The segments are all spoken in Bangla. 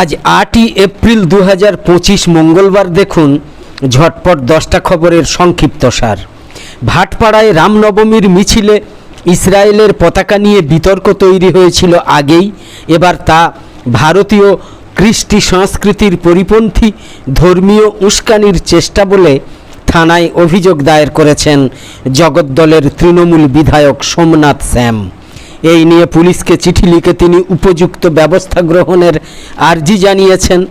আজ আটই এপ্রিল দু মঙ্গলবার দেখুন ঝটপট দশটা খবরের সংক্ষিপ্তসার ভাটপাড়ায় রামনবমীর মিছিলে ইসরায়েলের পতাকা নিয়ে বিতর্ক তৈরি হয়েছিল আগেই। এবার তা ভারতীয় কৃষ্টি সংস্কৃতির পরিপন্থী ধর্মীয় উস্কানির চেষ্টা বলে থানায় অভিযোগ দায়ের করেছেন জগদ্দলের তৃণমূল বিধায়ক সোমনাথ শ্যাম এই নিয়ে পুলিশকে চিঠি লিখে তিনি উপযুক্ত ব্যবস্থা গ্রহণের আর্জি জানিয়েছেন।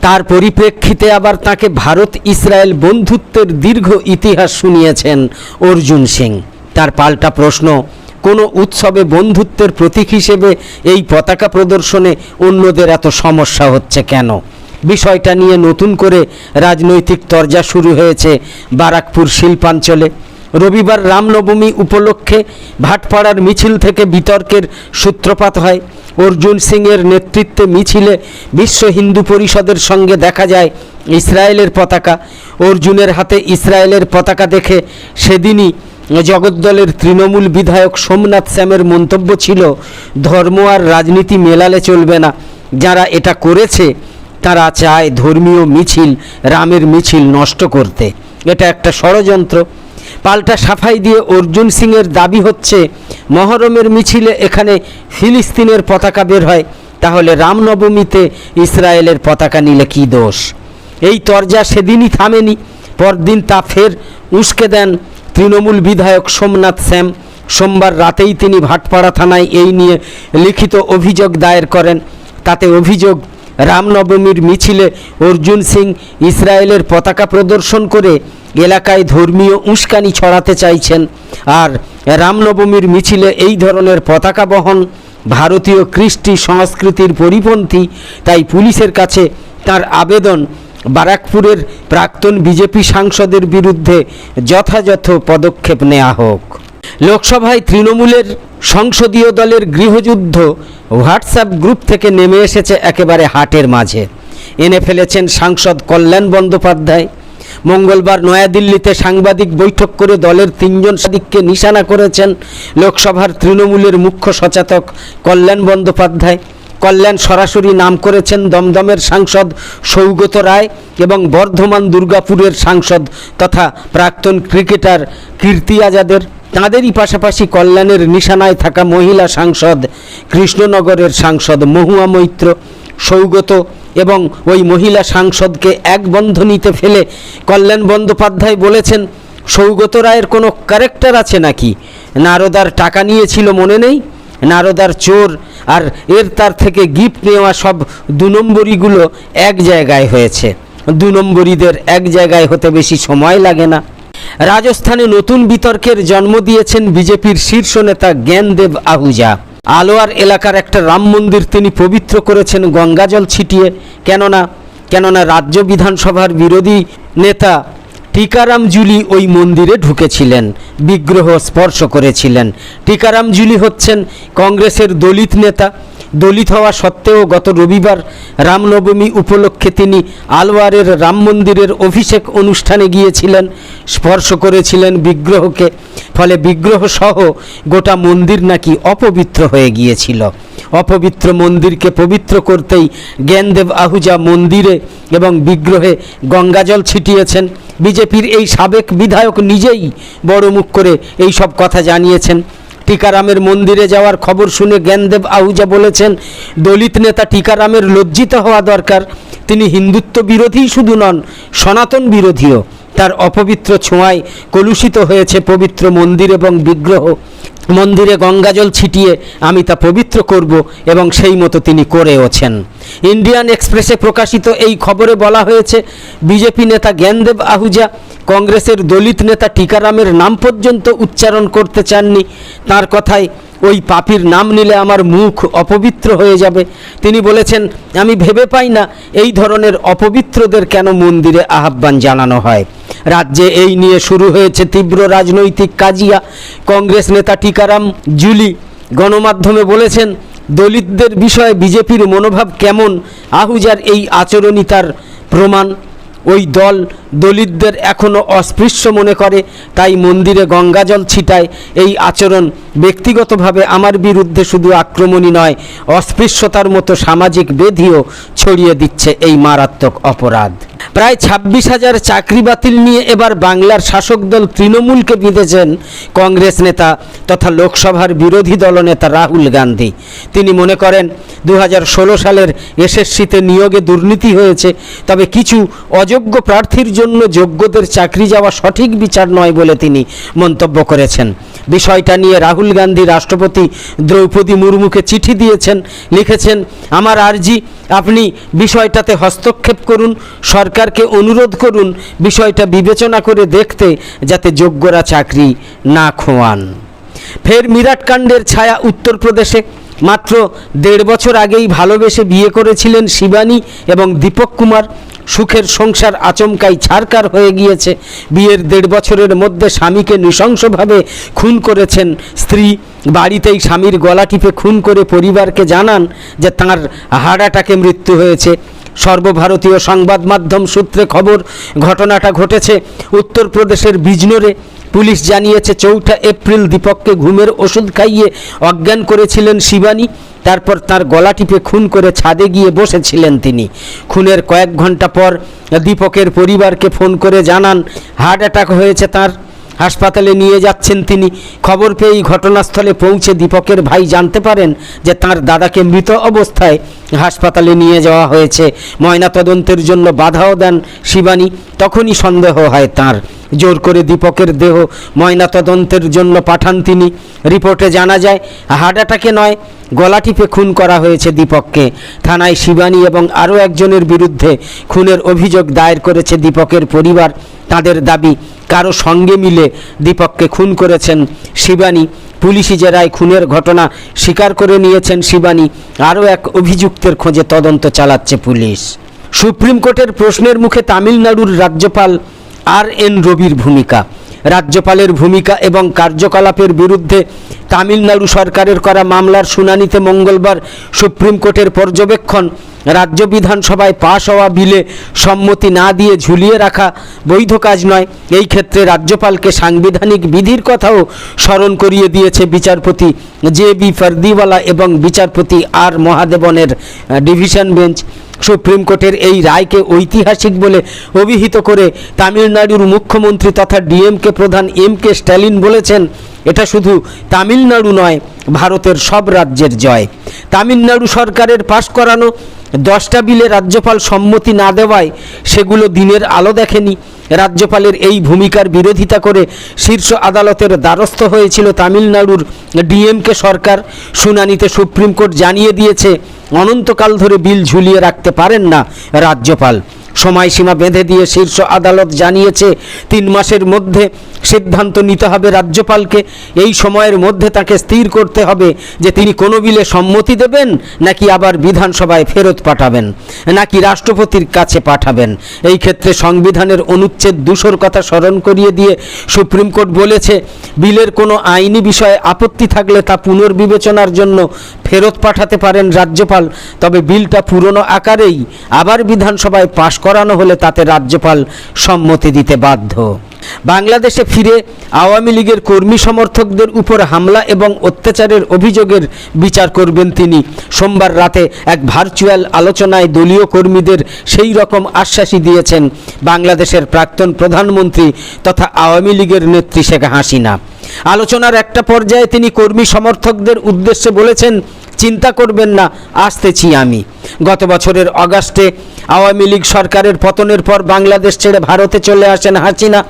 তার পরিপ্রেক্ষিতে আবার তাকে ভারত ইসরায়েল বন্ধুত্বের দীর্ঘ ইতিহাস শুনিয়েছেন অর্জুন সিং। তার পাল্টা প্রশ্ন, কোনো উৎসবে বন্ধুত্বের প্রতীক হিসেবে এই পতাকা প্রদর্শনে অন্যদের এত সমস্যা হচ্ছে কেন? বিষয়টা নিয়ে নতুন করে রাজনৈতিক তরজা শুরু হয়েছে বারাকপুর শিল্পাঞ্চলে। রবিবার রামনবমী উপলক্ষে ভাটপাড়ার মিছিল থেকে বিতর্কের সূত্রপাত হয়। অর্জুন সিংয়ের নেতৃত্বে মিছিলে বিশ্ব হিন্দু পরিষদের সঙ্গে দেখা যায় ইসরায়েলের পতাকা। অর্জুনের হাতে ইসরায়েলের পতাকা দেখে সেদিনই জগদ্দলের তৃণমূল বিধায়ক সোমনাথ শ্যামের মন্তব্য ছিল, ধর্ম আর রাজনীতি মেলালে চলবে না। যারা এটা করেছে, তারা চায় ধর্মীয় মিছিল, রামের মিছিল নষ্ট করতে। এটা একটা ষড়যন্ত্র। পাল্টা সাফাই দিয়ে অর্জুন সিংয়ের দাবি হচ্ছে, মহরমের মিছিলে এখানে ফিলিস্তিনের পতাকা বের হয়, তাহলে রামনবমীতে ইসরায়েলের পতাকা নিলে কী দোষ? এই তরজা সেদিনই থামেনি, পরদিন তা ফের উস্কে দেন তৃণমূল বিধায়ক সোমনাথ শ্যাম সোমবার রাতেই তিনি ভাটপাড়া থানায় এই নিয়ে লিখিত অভিযোগ দায়ের করেন। তাতে অভিযোগ, রামনবমীর মিছিলে অর্জুন সিং ইসরায়েলের পতাকা প্রদর্শন করে এলাকায় ধর্মীয় উস্কানি ছড়াতে চাইছেন। আর রামনবমীর মিছিলে এই ধরনের পতাকা বহন ভারতীয় কৃষ্টি সংস্কৃতির পরিপন্থী, তাই পুলিশের কাছে তার আবেদন। বারাকপুরের প্রাক্তন বিজেপি সাংসদের বিরুদ্ধে যথাযথ পদক্ষেপ নেওয়া হোক। লোকসভায় তৃণমূলের সংসদীয় দলের গৃহযুদ্ধ হোয়াটসঅ্যাপ গ্রুপ থেকে নেমে এসেছে একেবারে হাটের মাঝে। এনে ফেলেছেন সাংসদ কল্যাণ বন্দ্যোপাধ্যায়। মঙ্গলবার নয়াদিল্লিতে সাংবাদিক বৈঠক করে দলের তিনজন সাদিককে নিশানা করেছেন লোকসভার তৃণমূলের মুখ্য সচেতক কল্যাণ বন্দ্যোপাধ্যায়। কল্যাণ সরাসরি নাম করেছেন দমদমের সাংসদ সৌগত রায় এবং বর্ধমান দুর্গাপুরের সাংসদ তথা প্রাক্তন ক্রিকেটার কীর্তি আজাদের। তাঁদেরই পাশাপাশি কল্যাণের নিশানায় থাকা মহিলা সাংসদ কৃষ্ণনগরের সাংসদ মহুয়া মৈত্র, সৌগত এবং ওই মহিলা সাংসদকে এক বন্ধনীতে ফেলে কল্যাণ বন্দ্যোপাধ্যায় বলেছেন, সৌগত রায়ের কোনো ক্যারেক্টার আছে নাকি? নারদার টাকা নিয়েছিল মনে নেই? নারদার চোর আর এর তার থেকে গিফট নেওয়া সব দু নম্বরীগুলো এক জায়গায় হয়েছে। দু নম্বরীদের এক জায়গায় হতে বেশি সময় লাগে না। রাজস্থানে নতুন বিতর্কের জন্ম দিয়েছেন বিজেপির শীর্ষ নেতা জ্ঞানদেব আহুজা। আলোয়ার এলাকার একটা রাম মন্দির তিনি পবিত্র করেছেন গঙ্গাজল ছিটিয়ে। কেননা কেননা রাজ্য বিধানসভার বিরোধী নেতা টিকারাম জুলি ওই মন্দিরে ঢুকেছিলেন, বিগ্রহ স্পর্শ করেছিলেন। টিকারাম জুলি হচ্ছেন কংগ্রেসের দলিত নেতা। দলিত হওয়া সত্ত্বেও গত রবিবার রামনবমী উপলক্ষে তিনি আলওয়ারের রাম মন্দিরের অভিষেক অনুষ্ঠানে গিয়েছিলেন, স্পর্শ করেছিলেন বিগ্রহকে। ফলে বিগ্রহ সহ গোটা মন্দির নাকি অপবিত্র হয়ে গিয়েছিল। অপবিত্র মন্দিরকে পবিত্র করতেই জ্ঞানদেব আহুজা মন্দিরে এবং বিগ্রহে গঙ্গাজল ছিটিয়েছেন। বিজেপির এই সাবেক বিধায়ক নিজেই বড় মুখ করে এই সব কথা জানিয়েছেন। টিকারামের মন্দিরে যাওয়ার খবর শুনে জ্ঞানদেব আহুজা বলেছেন, দলিত নেতা টিকারামের লজ্জিত হওয়া দরকার। তিনি হিন্দুত্ব বিরোধী শুধু নন, সনাতন বিরোধীও। তার অপবিত্র ছোঁয়ায় কলুষিত হয়েছে পবিত্র মন্দির এবং বিগ্রহ। মন্দিরে গঙ্গাজল ছিটিয়ে আমি তা পবিত্র করব এবং সেই মতো তিনি করেওছেন ইন্ডিয়ান এক্সপ্রেসে প্রকাশিত এই খবরে বলা হয়েছে, বিজেপি নেতা জ্ঞানদেব আহুজা, কংগ্রেসের দলিত নেতা টিকারামের নাম পর্যন্ত উচ্চারণ করতে চাননি। তার কথায় ওই পাপির নাম নিলে আমার মুখ অপবিত্র হয়ে যাবে। তিনি বলেছেন, আমি ভেবে পাই না এই ধরনের অপবিত্রদের কেন মন্দিরে আহ্বান জানানো হয়। রাজ্যে এই নিয়ে শুরু হয়েছে তীব্র রাজনৈতিক কাজিয়া। কংগ্রেস নেতা টিকারাম জুলি গণমাধ্যমে বলেছেন, দলিতদের বিষয়ে বিজেপির মনোভাব কেমন? আহুজার এই আচরণই তার প্রমাণ। ওই দল দলিতদের এখনও অস্পৃশ্য মনে করে, তাই মন্দিরে গঙ্গাজল ছিটায়। এই আচরণ ব্যক্তিগতভাবে আমার বিরুদ্ধে শুধু আক্রমণই নয়, অস্পৃশ্যতার মতো সামাজিক বেধিও ছড়িয়ে দিচ্ছে এই মারাত্মক অপরাধ। প্রায় ছাব্বিশ হাজার চাকরি বাতিল নিয়ে এবার বাংলার শাসক দল তৃণমূলকে বিঁধেছেন কংগ্রেস নেতা তথা লোকসভার বিরোধী দলনেতা রাহুল গান্ধী। তিনি মনে করেন দু হাজার ষোলো সালের এসএসসিতে নিয়োগে দুর্নীতি হয়েছে, তবে কিছু অযোগ্য প্রার্থীর জন্য যোগ্যদের চাকরি যাওয়া সঠিক বিচার নয় বলে তিনি মন্তব্য করেছেন। বিষয়টা নিয়ে রাহুল গান্ধী রাষ্ট্রপতি দ্রৌপদী মুর্মুকে চিঠি দিয়েছেন, লিখেছেন, আমার আর্জি, আপনি বিষয়টাতে হস্তক্ষেপ করুন, সরকারকে অনুরোধ করুন বিষয়টা বিবেচনা করে দেখতে যাতে যোগ্যরা চাকরি না খোয়ান। ফের মিরাট কাণ্ডের ছায়া উত্তরপ্রদেশে। মাত্র দেড় বছর আগেই ভালোবেসে বিয়ে করেছিলেন শিবানী এবং দীপক কুমার। সুখের সংসার আচমকাই ছারকার হয়ে গিয়েছে। বিয়ের দেড় বছরের মধ্যে স্বামীকে নৃশংসভাবে খুন করেছেন স্ত্রী। বাড়িতেই স্বামীর গলা টিপে খুন করে পরিবারকে জানান যে তাঁর হার্ট অ্যাটাকে মৃত্যু হয়েছে। সর্বভারতীয় সংবাদ মাধ্যম সূত্রে খবর, ঘটনাটা ঘটেছে উত্তরপ্রদেশের বিজনোরে। পুলিশ জানিয়েছে, চৌঠা এপ্রিল দীপককে ঘুমের ওষুধ খাইয়ে অজ্ঞান করেছিলেন শিবানী। তারপর তার গলা টিপে খুন করে ছাদে গিয়ে বসেছিলেন তিনি। খুনের কয়েক ঘণ্টা পর দীপকের পরিবারকে ফোন করে জানান, হার্ট অ্যাটাক হয়েছে তার। হাসপাতালে নিয়ে যাচ্ছেন তিনি। খবর পেয়েই ঘটনাস্থলে পৌঁছে দীপকের ভাই জানতে পারেন যে তার দাদাকে মৃত অবস্থায় হাসপাতালে নিয়ে যাওয়া হয়েছে। ময়নাতদন্তের জন্য বাধাও দেন শিবানী। তখনই সন্দেহ হয় তার। জোর করে দীপকের দেহ ময়নাতদন্তের জন্য পাঠান তিনি। রিপোর্টে জানা যায়, হার্ট অ্যাটাকে নয়, গলা টিপে খুন করা হয়েছে দীপককে। থানায় শিবানী এবং আরও একজনের বিরুদ্ধে খুনের অভিযোগ দায়ের করেছে দীপকের পরিবার। তাদের দাবি কারও সঙ্গে মিলে দীপককে খুন করেছেন শিবানী। পুলিশি জেরায় খুনের ঘটনা স্বীকার করে নিয়েছেন শিবানী। আরও এক অভিযুক্তের খোঁজে তদন্ত চালাচ্ছে পুলিশ। সুপ্রিম কোর্টের প্রশ্নের মুখে তামিলনাড়ুর রাজ্যপাল আর এন রবির ভূমিকা। রাজ্যপালের ভূমিকা এবং কার্যকলাপের বিরুদ্ধে তামিলনাড়ু সরকারের করা মামলার শুনানিতে মঙ্গলবার সুপ্রিম কোর্টের পর্যবেক্ষণ, রাজ্য বিধানসভায় পাশ হওয়া বিলে সম্মতি না দিয়ে ঝুলিয়ে রাখা বৈধ কাজ নয়। এই ক্ষেত্রে রাজ্যপালকে সাংবিধানিক বিধির কথাও স্মরণ করিয়ে দিয়েছে বিচারপতি জে বি ফার্দিওয়ালা এবং বিচারপতি আর মহাদেবনের ডিভিশন বেঞ্চ। সুপ্রিম কোর্টের এই রায়কে ঐতিহাসিক বলে অভিহিত করে তামিলনাড়ুর মুখ্যমন্ত্রী তথা ডিএমকে প্রধান এম কে স্ট্যালিন বলেছেন, এটা শুধু তামিলনাড়ু নয়, ভারতের সব রাজ্যের জয়। তামিলনাড়ু সরকারের পাশ করানো দশটা বিলে রাজ্যপাল সম্মতি না দেওয়ায় সেগুলো দিনের আলো দেখেনি। রাজ্যপালের এই ভূমিকার বিরোধিতা করে শীর্ষ আদালতের দ্বারস্থ হয়েছিল তামিলনাড়ুর ডিএমকে সরকার। শুনানিতে সুপ্রিম কোর্ট জানিয়ে দিয়েছে, অনন্তকাল ধরে বিল ঝুলিয়ে রাখতে পারেন না রাজ্যপাল। সময়সীমা বেঁধে দিয়ে শীর্ষ আদালত জানিয়েছে, তিন মাসের মধ্যে সিদ্ধান্ত নিতে হবে রাজ্যপালকে। এই সময়ের মধ্যে তাকে স্থির করতে হবে যে তিনি কোনো বিলে সম্মতি দেবেন নাকি আবার বিধানসভায় ফেরত পাঠাবেন, নাকি রাষ্ট্রপতির কাছে পাঠাবেন। এই ক্ষেত্রে সংবিধানের অনুচ্ছেদ দুশোর কথা স্মরণ করিয়ে দিয়ে সুপ্রিম কোর্ট বলেছে, বিলের কোনো আইনি বিষয়ে আপত্তি থাকলে তা পুনর্বিবেচনার জন্য ফেরত পাঠাতে পারেন রাজ্যপাল। তবে বিলটা পুরনো আকারেই আবার বিধানসভায় পাশ করানো হলে তাতে রাজ্যপাল সম্মতি দিতে বাধ্য। বাংলাদেশে ফিরে আওয়ামী লীগের কর্মী সমর্থকদের উপর হামলা এবং অত্যাচারের অভিযোগের বিচার করবেন তিনি। সোমবার রাতে এক ভার্চুয়াল আলোচনায় দলীয় কর্মীদের সেই রকম আশ্বাসই দিয়েছেন বাংলাদেশের প্রাক্তন প্রধানমন্ত্রী তথা আওয়ামী লীগের নেত্রী শেখ হাসিনা। আলোচনার একটা পর্যায়ে তিনি কর্মী সমর্থকদের উদ্দেশ্যে বলেছেন, চিন্তা করবেন না, আসতেছি আমি। গত বছরের অগাস্টে আওয়ামী লীগ সরকারের পতনের পর বাংলাদেশ ছেড়ে ভারতে চলে আসেন হাসিনা।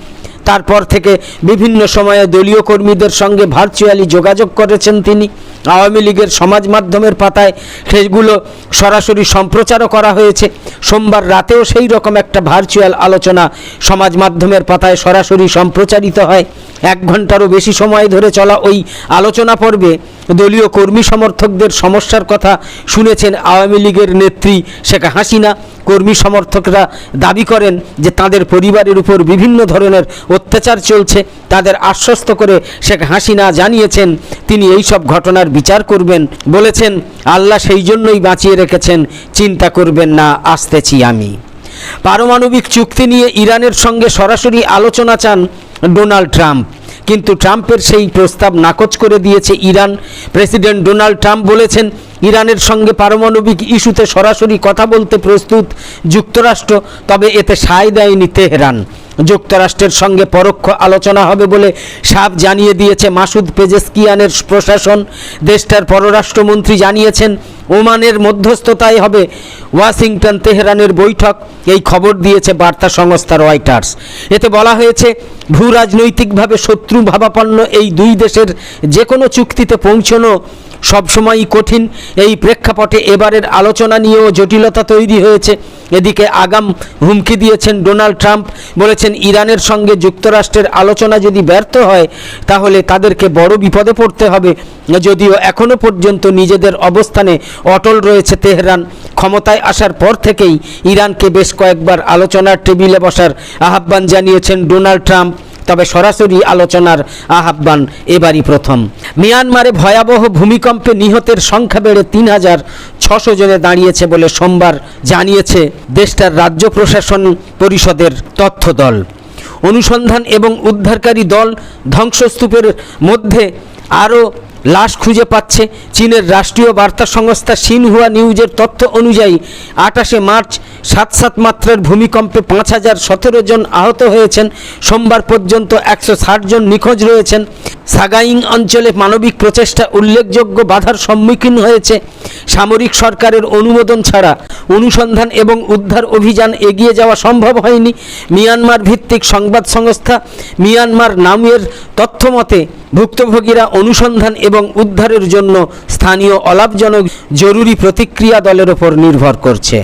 তারপর থেকে বিভিন্ন সময়ে দলীয় কর্মীদের সঙ্গে ভার্চুয়ালি যোগাযোগ করেছেন তিনি। আওয়ামী লীগের সমাজ মাধ্যমের পাতায় সেগুলো সরাসরি সম্প্রচারও করা হয়েছে। সোমবার রাতেও সেই রকম একটা ভার্চুয়াল আলোচনা সমাজ মাধ্যমের পাতায় সরাসরি সম্প্রচারিত হয়। এক ঘন্টারও বেশি সময় ধরে চলা ওই আলোচনা পর্বে দলীয় কর্মী সমর্থকদের সমস্যার কথা শুনেছেন আওয়ামী লীগের নেত্রী শেখ হাসিনা। কর্মী সমর্থকরা দাবি করেন যে তাদের পরিবারের উপর বিভিন্ন ধরনের অত্যাচার চলছে। তাদের আশ্বস্ত করে শেখ হাসিনা জানিয়েছেন, তিনি এই সব ঘটনার বিচার করবেন। বলেছেন, আল্লাহ সেই জন্যই বাঁচিয়ে রেখেছেন, চিন্তা করবেন না, আসতেছি আমি। পারমাণবিক চুক্তি নিয়ে ইরানের সঙ্গে সরাসরি আলোচনা চান ডোনাল্ড ট্রাম্প। কিন্তু ট্রাম্পের সেই প্রস্তাব নাকচ করে দিয়েছে ইরান। প্রেসিডেন্ট ডোনাল্ড ট্রাম্প বলেছেন, ইরানের সঙ্গে পারমাণবিক ইস্যুতে সরাসরি কথা বলতে প্রস্তুত যুক্তরাষ্ট্র, তবে এতে সায় দেয়নি তেহরান। যুক্তরাষ্ট্রের সঙ্গে পরোক্ষ আলোচনা হবে বলে সাফ জানিয়ে দিয়েছে মাসুদ পেজেস্কিয়ানের প্রশাসন। দেশটার পররাষ্ট্রমন্ত্রী জানিয়েছেন ওমানের মধ্যস্থতায় হবে ওয়াশিংটন তেহরানের বৈঠক। এই খবর দিয়েছে বার্তা সংস্থা রয়টার্স। এতে বলা হয়েছে, ভূ রাজনৈতিকভাবে শত্রু ভাবাপন্ন এই দুই দেশের যে কোনো চুক্তিতে পৌঁছনো সবসময়ই কঠিন। এই প্রেক্ষাপটে এবারের আলোচনা নিয়েও জটিলতা তৈরি হয়েছে। এদিকে আগাম হুমকি দিয়েছেন ডোনাল্ড ট্রাম্প, বলেছেন, ইরানের সঙ্গে যুক্তরাষ্ট্রের আলোচনা যদি ব্যর্থ হয়, তাহলে তাদেরকে বড় বিপদে পড়তে হবে। যদিও এখনও পর্যন্ত নিজেদের অবস্থানে অটল রয়েছে তেহরান। ক্ষমতায় আসার পর থেকেই ইরানকে বেশ কয়েকবার আলোচনার টেবিলে বসার আহ্বান জানিয়েছেন ডোনাল্ড ট্রাম্প। তবে সরাসরি আলোচনার আহ্বান এবারই প্রথম। মিয়ানমারে ভয়াবহ ভূমিকম্পে নিহতের সংখ্যা বেড়ে তিন হাজার ছশো জনে দাঁড়িয়েছে বলে সোমবার জানিয়েছে দেশটার রাজ্য প্রশাসন পরিষদের তথ্য দল অনুসন্ধান এবং উদ্ধারকারী দল ধ্বংসস্তূপের মধ্যে আরও লাশ খুঁজে পাচ্ছে চীনের রাষ্ট্রীয় বার্তা সংস্থা সিনহুয়া নিউজের তথ্য অনুযায়ী আঠাশে মার্চ সাত সাত মাত্রার ভূমিকম্পে পাঁচ হাজার সতেরো জন আহত হয়েছেন। সোমবার পর্যন্ত একশো ষাট জন নিখোঁজ রয়েছেন। সাগাইং অঞ্চলে মানবিক প্রচেষ্টা উল্লেখযোগ্য বাধার সম্মুখীন হয়েছে। সামরিক সরকারের অনুমোদন ছাড়া অনুসন্ধান এবং উদ্ধার অভিযান এগিয়ে যাওয়া সম্ভব হয়নি। মিয়ানমার ভিত্তিক সংবাদ সংস্থা মিয়ানমার নামের তথ্য মতে ভুক্তভোগীরা অনুসন্ধান এবং উদ্ধারের জন্য স্থানীয় অলাভজনক জরুরি প্রতিক্রিয়া দলের ওপর নির্ভর করছে।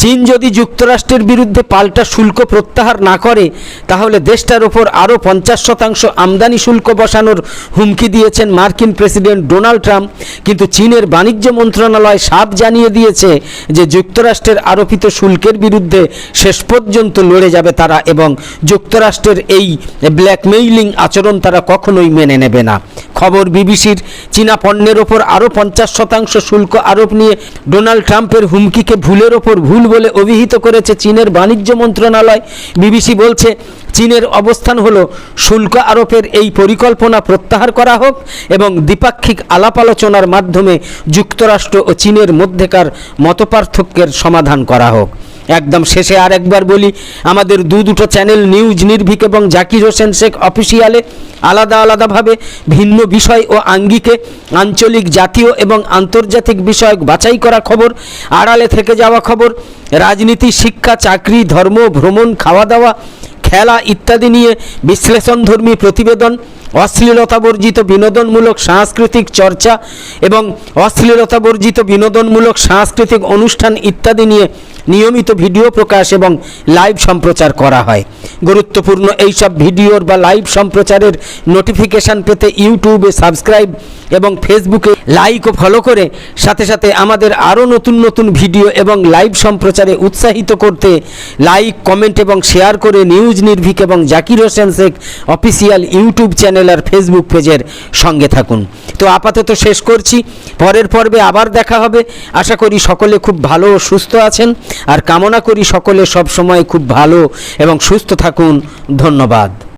চীন যদি যুক্তরাষ্ট্রের বিরুদ্ধে পাল্টা শুল্ক প্রত্যাহার না করে, তাহলে দেশটার ওপর আরও পঞ্চাশ শতাংশ আমদানি শুল্ক বসানোর হুমকি দিয়েছেন মার্কিন প্রেসিডেন্ট ডোনাল্ড ট্রাম্প। কিন্তু চীনের বাণিজ্য মন্ত্রণালয় সাফ জানিয়ে দিয়েছে যে যুক্তরাষ্ট্রের আরোপিত শুল্কের বিরুদ্ধে শেষ পর্যন্ত লড়ে যাবে তারা এবং যুক্তরাষ্ট্রের এই ব্ল্যাকমেইলিং আচরণ তারা কখনোই মেনে নেবে না। খবর বিবিসির, চীনা পণ্যের ওপর আরও পঞ্চাশ শতাংশ শুল্ক আরোপ নিয়ে ডোনাল্ড ট্রাম্পের হুমকিকে ভুলের ওপর ভুল বলে অভিহিত করেছে চীনের বাণিজ্য মন্ত্রণালয়। বিবিসি বলছে, চীনের অবস্থান হল, শুল্ক আরোপের এই পরিকল্পনা প্রত্যাহার করা হোক এবং দ্বিপাক্ষিক আলাপ আলোচনার মাধ্যমে যুক্তরাষ্ট্র ও চীনের মধ্যেকার মতপার্থক্যের সমাধান করা হোক। একদম শেষে আর একবার বলি, আমাদের দু দুটো চ্যানেল নিউজ নির্ভীক এবং জাকির হোসেন শেখ অফিসিয়ালে আলাদা আলাদাভাবে ভিন্ন বিষয় ও আঙ্গিকে আঞ্চলিক জাতীয় এবং আন্তর্জাতিক বিষয়ক বাছাই করা খবর, আড়ালে থেকে যাওয়া খবর, রাজনীতি, শিক্ষা, চাকরি, ধর্ম, ভ্রমণ, খাওয়া দাওয়া খেলা ইত্যাদি নিয়ে বিশ্লেষণধর্মী প্রতিবেদন অশ্লীলতা বর্জিত বিনোদনমূলক সাংস্কৃতিক চর্চা এবং অশ্লীলতা বর্জিত বিনোদনমূলক সাংস্কৃতিক অনুষ্ঠান ইত্যাদি নিয়ে নিয়মিত ভিডিও প্রকাশ এবং লাইভ সম্প্রচার করা হয়। গুরুত্বপূর্ণ এইসব ভিডিওর বা লাইভ সম্প্রচারের নোটিফিকেশান পেতে ইউটিউবে সাবস্ক্রাইব এবং ফেসবুকে লাইক ও ফলো করে সাথে সাথে আমাদের আরও নতুন নতুন ভিডিও এবং লাইভ সম্প্রচারে উৎসাহিত করতে লাইক, কমেন্ট এবং শেয়ার করে নিউজ নির্ভীক এবং Zakir Hossain Sheikh official YouTube channel আর ফেসবুক পেজের সঙ্গে থাকুন। তো আপাতত শেষ করছি। পরের পর্বে আবার দেখা হবে। আশা করি সকলে খুব ভালো ও সুস্থ আছেন। আর কামনা করি সকলে সবসময় খুব ভালো এবং সুস্থ থাকুন। ধন্যবাদ।